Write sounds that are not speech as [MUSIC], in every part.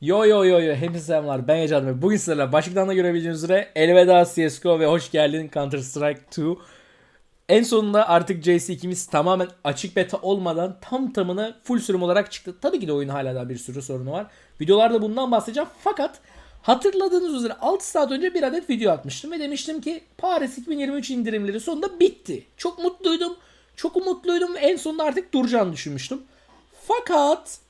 Yo yo yo yo hepinize selamlar ben Yacan ve bugün sizlerle başlıktan da görebileceğiniz üzere elveda CSGO ve hoş geldin Counter Strike 2 En sonunda artık CS2'miz tamamen açık beta olmadan tam tamına full sürüm olarak çıktı. Tabii ki de oyunun hala daha bir sürü sorunu var. Videolarda bundan bahsedeceğim fakat hatırladığınız üzere 6 saat önce bir adet video atmıştım ve demiştim ki Paris 2023 indirimleri sonunda bitti. Çok mutluydum. Çok umutluydum ve en sonunda artık duracağını düşünmüştüm. Fakat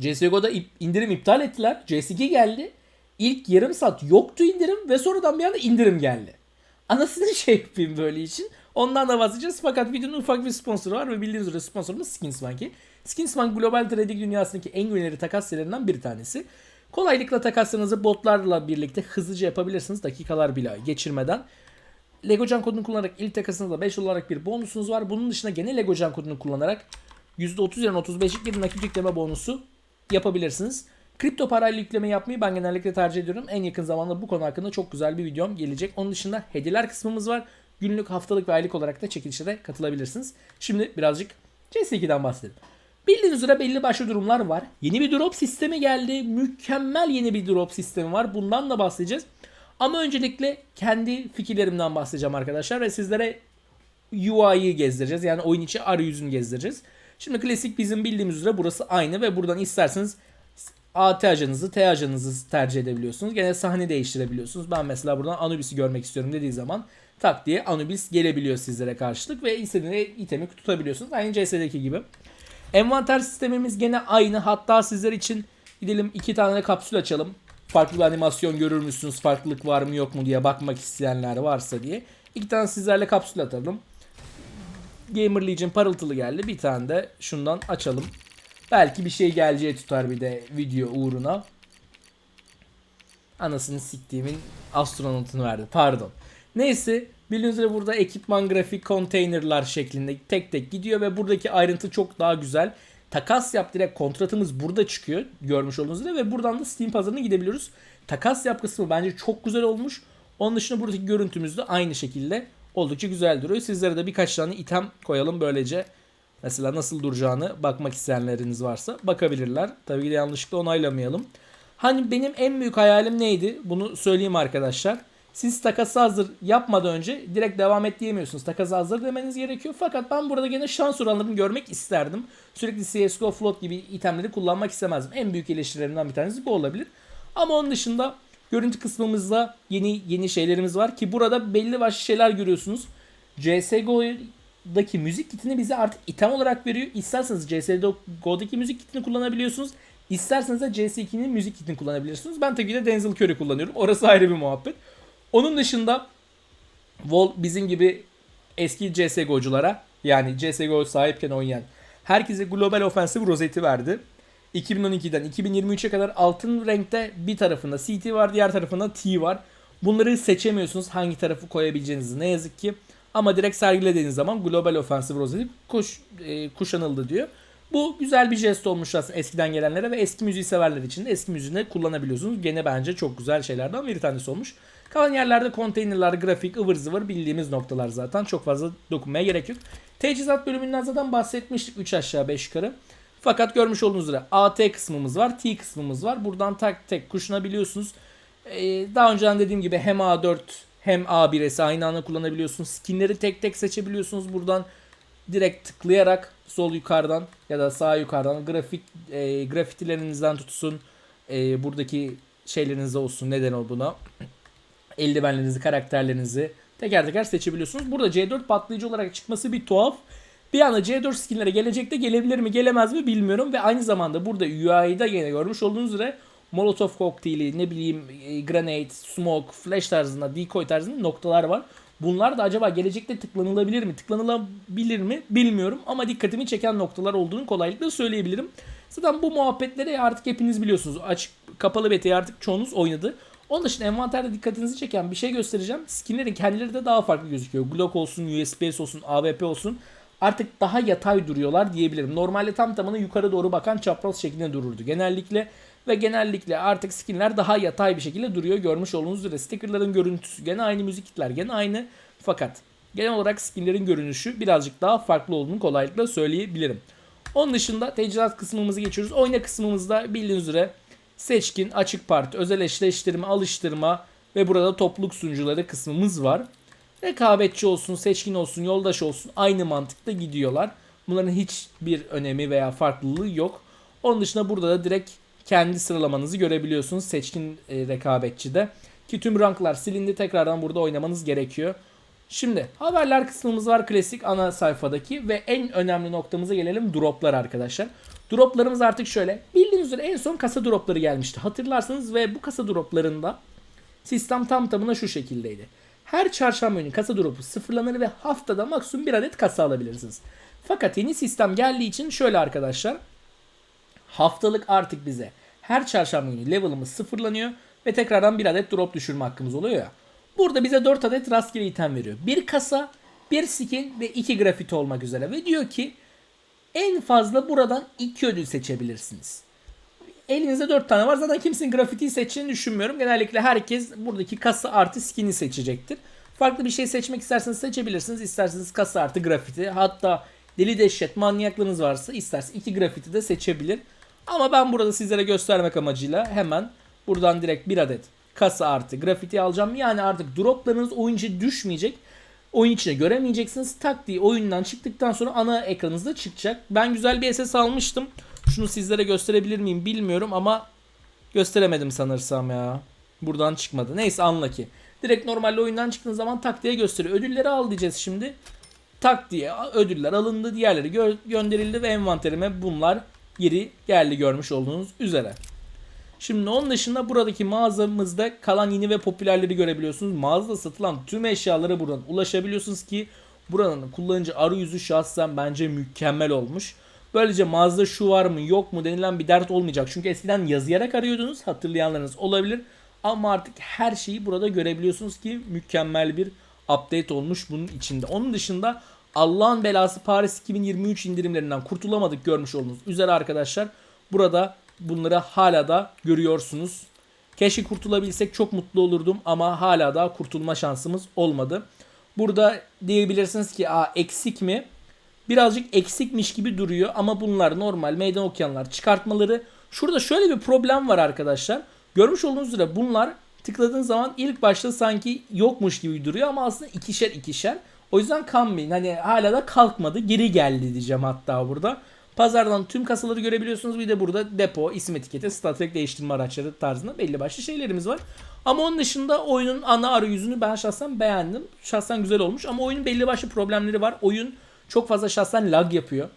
CSGO'da indirim iptal ettiler. CS2 geldi. İlk yarım saat yoktu indirim ve sonradan bir anda indirim geldi. Anasını [LAUGHS] şey yapayım böyle için. Ondan da bahsedeceğiz. Fakat videonun ufak bir sponsoru var ve bildiğiniz üzere sponsorumuz Skinsbank'i. Skinsbank global trading dünyasındaki en güvenilir takas sitelerinden bir tanesi. Kolaylıkla takaslarınızı botlarla birlikte hızlıca yapabilirsiniz. Dakikalar bile geçirmeden. Legocan kodunu kullanarak ilk takasınızda 5 olarak bir bonusunuz var. Bunun dışında gene Legocan kodunu kullanarak %30 yerine 35'lik bir nakit yükleme bonusu yapabilirsiniz. Kripto parayla yükleme yapmayı ben genellikle tercih ediyorum. En yakın zamanda bu konu hakkında çok güzel bir videom gelecek. Onun dışında hediyeler kısmımız var. Günlük, haftalık ve aylık olarak da çekilişlere katılabilirsiniz. Şimdi birazcık CS2'den bahsedelim. Bildiğiniz üzere belli başlı durumlar var. Yeni bir drop sistemi geldi. Mükemmel yeni bir drop sistemi var. Bundan da bahsedeceğiz. Ama öncelikle kendi fikirlerimden bahsedeceğim arkadaşlar ve sizlere UI'yi gezdireceğiz. Yani oyun içi arayüzünü gezdireceğiz. Şimdi klasik bizim bildiğimiz üzere burası aynı ve buradan isterseniz AT ajanınızı, T ajanınızı tercih edebiliyorsunuz. Gene sahne değiştirebiliyorsunuz. Ben mesela buradan Anubis'i görmek istiyorum dediği zaman tak diye Anubis gelebiliyor sizlere karşılık ve istediğiniz itemi tutabiliyorsunuz. Aynı CS'deki gibi. Envanter sistemimiz gene aynı. Hatta sizler için gidelim iki tane kapsül açalım. Farklı bir animasyon görür müsünüz? Farklılık var mı yok mu diye bakmak isteyenler varsa diye. İki tane sizlerle kapsül atalım. Gamer Legion parıltılı geldi. Bir tane de şundan açalım. Belki bir şey geleceği tutar bir de video uğruna. Anasını siktiğimin astronotunu verdi. Pardon. Neyse bildiğiniz üzere burada ekipman grafik konteynerlar şeklinde tek tek gidiyor ve buradaki ayrıntı çok daha güzel. Takas yap direkt kontratımız burada çıkıyor görmüş olduğunuz üzere ve buradan da Steam pazarına gidebiliyoruz. Takas yap kısmı bence çok güzel olmuş. Onun dışında buradaki görüntümüz de aynı şekilde oldukça güzel duruyor. Sizlere de birkaç tane item koyalım böylece mesela nasıl duracağını bakmak isteyenleriniz varsa bakabilirler. Tabii ki de yanlışlıkla onaylamayalım. Hani benim en büyük hayalim neydi? Bunu söyleyeyim arkadaşlar. Siz takası hazır yapmadan önce direkt devam et diyemiyorsunuz. Takası hazır demeniz gerekiyor. Fakat ben burada gene şans oranlarını görmek isterdim. Sürekli CSGO float gibi itemleri kullanmak istemezdim. En büyük eleştirilerimden bir tanesi bu olabilir. Ama onun dışında görüntü kısmımızda yeni yeni şeylerimiz var ki burada belli başlı şeyler görüyorsunuz. CSGO'daki müzik kitini bize artık item olarak veriyor. İsterseniz CSGO'daki müzik kitini kullanabiliyorsunuz. İsterseniz de CS2'nin müzik kitini kullanabilirsiniz. Ben tabii de Denzel Curry kullanıyorum. Orası ayrı bir muhabbet. Onun dışında Vol bizim gibi eski CSGO'culara yani CSGO sahipken oynayan herkese Global Offensive rozeti verdi. 2012'den 2023'e kadar altın renkte bir tarafında CT var diğer tarafında T var. Bunları seçemiyorsunuz hangi tarafı koyabileceğinizi ne yazık ki. Ama direkt sergilediğiniz zaman Global Offensive rozeti kuş, e, kuşanıldı diyor. Bu güzel bir jest olmuş aslında eskiden gelenlere ve eski müziği severler için de eski müziğini kullanabiliyorsunuz. Gene bence çok güzel şeylerden bir tanesi olmuş. Kalan yerlerde konteynerler, grafik, ıvır zıvır bildiğimiz noktalar zaten. Çok fazla dokunmaya gerek yok. Teçhizat bölümünden zaten bahsetmiştik 3 aşağı 5 yukarı. Fakat görmüş olduğunuz üzere AT kısmımız var, T kısmımız var. Buradan tak tek kuşanabiliyorsunuz. Ee, daha önceden dediğim gibi hem A4 hem A1S'i aynı anda kullanabiliyorsunuz. Skinleri tek tek seçebiliyorsunuz buradan. Direkt tıklayarak sol yukarıdan ya da sağ yukarıdan grafik e, grafitilerinizden tutsun. E, buradaki şeyleriniz olsun neden o buna [CLEARS THROAT] eldivenlerinizi, karakterlerinizi teker teker seçebiliyorsunuz. Burada C4 patlayıcı olarak çıkması bir tuhaf. Bir anda C4 skinlere gelecekte gelebilir mi gelemez mi bilmiyorum. Ve aynı zamanda burada UI'da yine görmüş olduğunuz üzere Molotov kokteyli, ne bileyim e, grenade, smoke, flash tarzında, decoy tarzında noktalar var. Bunlar da acaba gelecekte tıklanılabilir mi, tıklanılabilir mi bilmiyorum. Ama dikkatimi çeken noktalar olduğunu kolaylıkla söyleyebilirim. Zaten bu muhabbetleri artık hepiniz biliyorsunuz. Açık, kapalı beta'yı artık çoğunuz oynadı. Onun dışında envanterde dikkatinizi çeken bir şey göstereceğim. Skinlerin kendileri de daha farklı gözüküyor. Glock olsun, USPS olsun, AWP olsun. Artık daha yatay duruyorlar diyebilirim. Normalde tam tamına yukarı doğru bakan çapraz şeklinde dururdu genellikle. Ve genellikle artık skinler daha yatay bir şekilde duruyor. Görmüş olduğunuz üzere stickerların görüntüsü gene aynı müzik kitler gene aynı. Fakat genel olarak skinlerin görünüşü birazcık daha farklı olduğunu kolaylıkla söyleyebilirim. Onun dışında teçhizat kısmımızı geçiyoruz. Oyna kısmımızda bildiğiniz üzere Seçkin, açık parti, özel eşleştirme, alıştırma ve burada topluluk sunucuları kısmımız var. Rekabetçi olsun, seçkin olsun, yoldaş olsun aynı mantıkta gidiyorlar. Bunların hiçbir önemi veya farklılığı yok. Onun dışında burada da direkt kendi sıralamanızı görebiliyorsunuz seçkin e, rekabetçide. Ki tüm ranklar silindi tekrardan burada oynamanız gerekiyor. Şimdi haberler kısmımız var klasik ana sayfadaki ve en önemli noktamıza gelelim droplar arkadaşlar. Droplarımız artık şöyle. Bildiğiniz üzere en son kasa dropları gelmişti. Hatırlarsanız ve bu kasa droplarında sistem tam tamına şu şekildeydi. Her çarşamba günü kasa dropu sıfırlanır ve haftada maksimum bir adet kasa alabilirsiniz. Fakat yeni sistem geldiği için şöyle arkadaşlar. Haftalık artık bize her çarşamba günü level'ımız sıfırlanıyor ve tekrardan bir adet drop düşürme hakkımız oluyor ya. Burada bize 4 adet rastgele item veriyor. Bir kasa, bir skin ve 2 grafiti olmak üzere. Ve diyor ki en fazla buradan 2 ödül seçebilirsiniz. Elinizde 4 tane var. Zaten kimsenin grafitiyi seçeceğini düşünmüyorum. Genellikle herkes buradaki kasa artı skin'i seçecektir. Farklı bir şey seçmek isterseniz seçebilirsiniz. İsterseniz kasa artı grafiti. Hatta deli dehşet manyaklığınız varsa isterse 2 grafiti de seçebilir. Ama ben burada sizlere göstermek amacıyla hemen buradan direkt bir adet kasa artı grafiti alacağım. Yani artık droplarınız oyun içi düşmeyecek. Oyun içine göremeyeceksiniz. Tak diye oyundan çıktıktan sonra ana ekranınızda çıkacak. Ben güzel bir SS almıştım. Şunu sizlere gösterebilir miyim bilmiyorum ama gösteremedim sanırsam ya. Buradan çıkmadı. Neyse anla ki. Direkt normalde oyundan çıktığınız zaman tak diye gösteriyor. Ödülleri al diyeceğiz şimdi. Tak diye ödüller alındı. Diğerleri gö- gönderildi ve envanterime bunlar geri geldi görmüş olduğunuz üzere. Şimdi onun dışında buradaki mağazamızda kalan yeni ve popülerleri görebiliyorsunuz. Mağazada satılan tüm eşyalara buradan ulaşabiliyorsunuz ki buranın kullanıcı arayüzü şahsen bence mükemmel olmuş. Böylece mağazada şu var mı yok mu denilen bir dert olmayacak. Çünkü eskiden yazıyarak arıyordunuz hatırlayanlarınız olabilir. Ama artık her şeyi burada görebiliyorsunuz ki mükemmel bir update olmuş bunun içinde. Onun dışında Allah'ın belası Paris 2023 indirimlerinden kurtulamadık görmüş olduğunuz üzere arkadaşlar. Burada bunları hala da görüyorsunuz. Keşke kurtulabilsek çok mutlu olurdum ama hala da kurtulma şansımız olmadı. Burada diyebilirsiniz ki Aa, eksik mi? Birazcık eksikmiş gibi duruyor ama bunlar normal meydan okuyanlar çıkartmaları. Şurada şöyle bir problem var arkadaşlar. Görmüş olduğunuz üzere bunlar tıkladığın zaman ilk başta sanki yokmuş gibi duruyor ama aslında ikişer ikişer. O yüzden kanmayın. Hani hala da kalkmadı. Geri geldi diyeceğim hatta burada. Pazardan tüm kasaları görebiliyorsunuz. Bir de burada depo, isim etiketi, strateji değiştirme araçları tarzında belli başlı şeylerimiz var. Ama onun dışında oyunun ana arayüzünü ben şahsen beğendim. Şahsen güzel olmuş ama oyunun belli başlı problemleri var. Oyun çok fazla şahsen lag yapıyor.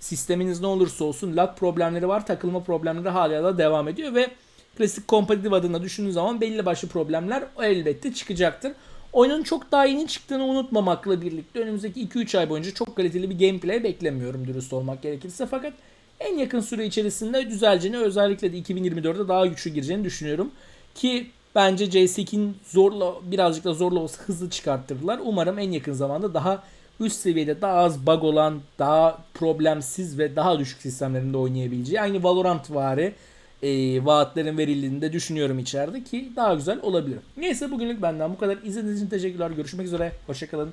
Sisteminiz ne olursa olsun lag problemleri var. Takılma problemleri hala da devam ediyor ve klasik kompetitif adına düşündüğünüz zaman belli başlı problemler elbette çıkacaktır. Oyunun çok daha yeni çıktığını unutmamakla birlikte önümüzdeki 2-3 ay boyunca çok kaliteli bir gameplay beklemiyorum dürüst olmak gerekirse. Fakat en yakın süre içerisinde düzeleceğini özellikle de 2024'de daha güçlü gireceğini düşünüyorum. Ki bence CS2'nin zorla birazcık da zorla olsa hızlı çıkarttırdılar. Umarım en yakın zamanda daha üst seviyede daha az bug olan, daha problemsiz ve daha düşük sistemlerinde oynayabileceği aynı Valorant vari e, vaatlerin verildiğini de düşünüyorum içeride ki daha güzel olabilir. Neyse bugünlük benden bu kadar. İzlediğiniz için teşekkürler. Görüşmek üzere. Hoşçakalın.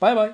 Bay bay.